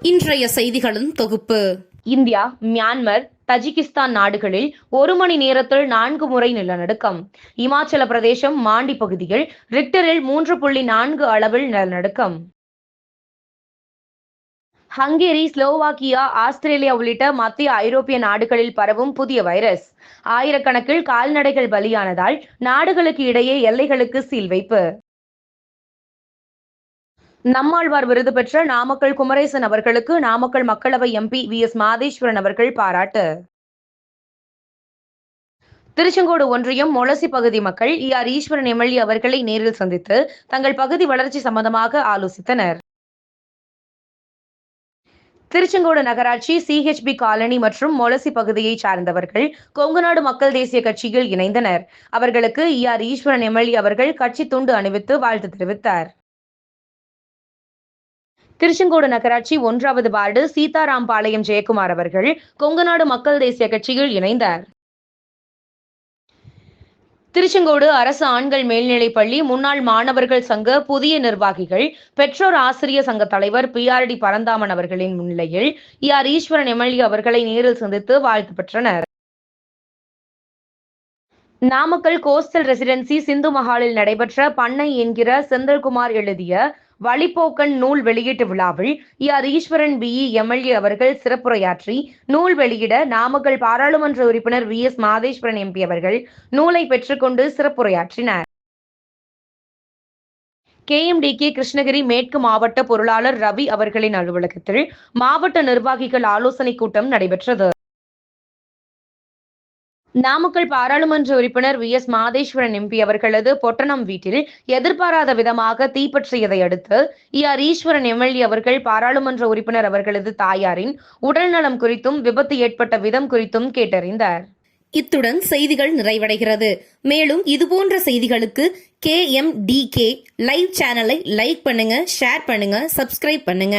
இன்றைய செய்திகளின் தொகுப்பு. இந்தியா மியான்மர் தஜிகிஸ்தான் நாடுகளில் ஒரு மணி நேரத்தில் நான்கு முறை நிலநடுக்கம். இமாச்சல பிரதேசம் மாண்டி பகுதியில் ரிக்டரில் மூன்று புள்ளி நான்கு அளவில் நிலநடுக்கம். ஹங்கேரி ஸ்லோவாக்கியா ஆஸ்திரேலியா உள்ளிட்ட மத்திய ஐரோப்பிய நாடுகளில் பரவும் புதிய வைரஸ். ஆயிரக்கணக்கில் கால்நடைகள் பலியானதால் நாடுகளுக்கு இடையே எல்லைகளுக்கு சீல் வைப்பு. நம்மாழ்வார் விருது பெற்ற நாமக்கல் குமரேசன் அவர்களுக்கு நாமக்கல் மக்களவை எம்பி வி எஸ் மாதேஸ்வரன் அவர்கள் பாராட்டு. திருச்செங்கோடு ஒன்றியம் மொளசி பகுதி மக்கள் இ ஆர் ஈஸ்வரன் எம்எல்ஏ அவர்களை நேரில் சந்தித்து தங்கள் பகுதி வளர்ச்சி சம்பந்தமாக ஆலோசித்தனர். திருச்செங்கோடு நகராட்சி சிஹெச்பி காலனி மற்றும் மொளசி பகுதியை சார்ந்தவர்கள் கொங்குநாடு மக்கள் தேசிய கட்சியில் இணைந்தனர். அவர்களுக்கு இ ஆர் ஈஸ்வரன் எம்எல்ஏ அவர்கள் கட்சி துண்டு அணிவித்து வாழ்த்து தெரிவித்தார். திருச்செங்கோடு நகராட்சி ஒன்றாவது வார்டு சீதாராம்பாளையம் ஜெயக்குமார் அவர்கள் கொங்குநாடு மக்கள் தேசிய கட்சியில் இணைந்தார். திருச்செங்கோடு அரசு ஆண்கள் மேல்நிலைப் பள்ளி முன்னாள் மாணவர்கள் சங்க புதிய நிர்வாகிகள் பெற்றோர் ஆசிரியர் சங்க தலைவர் பி ஆர் டி பரந்தாமன் அவர்களின் முன்னிலையில் இ ஆர் ஈஸ்வரன் எம்எல்ஏ அவர்களை நேரில் சந்தித்து வாழ்த்து பெற்றனர். நாமக்கல் கோஸ்டல் ரெசிடென்சி சிந்து மஹாலில் நடைபெற்ற பண்ணை என்கிற செந்தில்குமார் எழுதிய வழிப்போக்கன் நூல் வெளியீட்டு விழாவில் ஆர் ஈஸ்வரன் பிஇ எம்எல்ஏ அவர்கள் சிறப்புரையாற்றி நூல் வெளியிட நாமக்கல் பாராளுமன்ற உறுப்பினர் வி எஸ் மாதேஸ்வரன் எம்பி அவர்கள் நூலை பெற்றுக்கொண்டு சிறப்புரையாற்றினார். கேஎம்டிகே கிருஷ்ணகிரி மேற்கு மாவட்ட பொருளாளர் ரவி அவர்களின் அலுவலகத்தில் மாவட்ட நிர்வாகிகள் ஆலோசனைக் கூட்டம் நடைபெற்றது. நாமக்கல் பாராளுமன்ற உறுப்பினர் வி. எஸ். மாதேஸ்வரன் எம்பி அவர்களது பொட்டணம் வீட்டில் எதிர்பாராத விதமாக தீப்பற்றியதை அடுத்து இ. ஆர். ஈஸ்வரன் எம்எல்ஏ அவர்கள் பாராளுமன்ற உறுப்பினர் அவர்களது தாயாரின் உடல்நலம் குறித்தும் விபத்து ஏற்பட்ட விதம் குறித்தும் கேட்டறிந்தார். இத்துடன் செய்திகள் நிறைவடைகிறது. மேலும் இதுபோன்ற செய்திகளுக்கு K. M. D. K. Live சேனலை லைக் பண்ணுங்க ஷேர் பண்ணுங்க சப்ஸ்கிரைப் பண்ணுங்க.